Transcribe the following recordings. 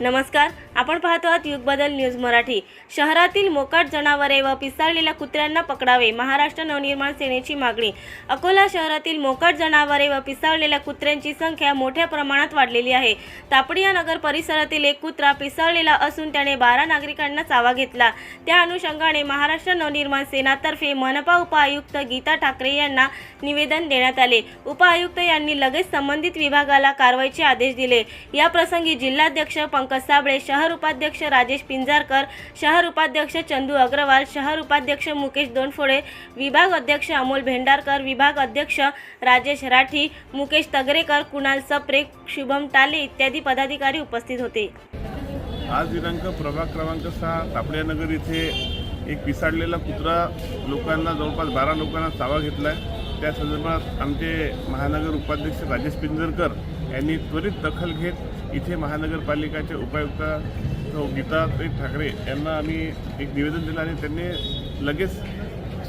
नमस्कार आपण पाहतो आहात युगबदल न्यूज मराठी. शहरातील मोकाट जनावरे व पिसाळलेल्या कुत्र्यांना पकडावे महाराष्ट्र नवनिर्माण सेनेची मागणी. अकोला शहरातील मोकाट जनावरे व पिसाळलेल्या कुत्र्यांची संख्या मोठ्या प्रमाणात वाढलेली आहे. तापडिया नगर परिसरातील एक कुत्रा पिसाळलेला असून त्याने बारा नागरिकांना चावा घेतला. त्या अनुषंगाने महाराष्ट्र नवनिर्माण सेनातर्फे मनपा उपआयुक्त गीता ठाकरे यांना निवेदन देण्यात आले. उपआयुक्त यांनी लगेच संबंधित विभागाला कारवाईचे आदेश दिले. या प्रसंगी जिल्हाध्यक्ष कसाबळे साबळे शहर उपाध्यक्ष राजेश पिंजारकर शहर उपाध्यक्ष चंदू अग्रवाल शहर उपाध्यक्ष मुकेश दोनफोडे विभाग अध्यक्ष अमोल भेंडारकर विभाग अध्यक्ष राजेश राठी मुकेश तगरेकर कुणाल सप्रे शुभम टाले इत्यादी पदाधिकारी उपस्थित होते. आज दिनांक प्रभाग क्रमांक सहा तापड्यानगर इथे एक पिसाडलेला कुत्रा लोकांना जवळपास बारा लोकांना चावा घेतला आहे त्या संदर्भात आमचे महानगर उपाध्यक्ष राजेश पिंजरकर यांनी त्वरित दखल घेत इथे महानगरपालिकेचे उपायुक्त गीता गीताताई ठाकरे यांना आम्ही एक निवेदन दिलं आणि त्यांनी लगेच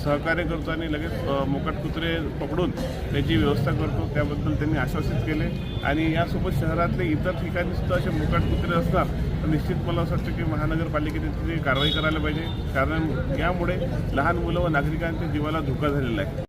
सहकार्य करतो आणि लगेच अ, कुत्रे पकडून त्याची व्यवस्था करतो. त्याबद्दल त्यांनी आश्वासित केले. आणि यासोबत शहरातले इतर ठिकाणी सुद्धा असे मोकाट कुत्रे असतात तर निश्चित मला असं वाटतं की महानगरपालिकेने तिथे कारवाई करायला पाहिजे. कारण यामुळे लहान मुलं व नागरिकांच्या जीवाला धोका झालेला आहे.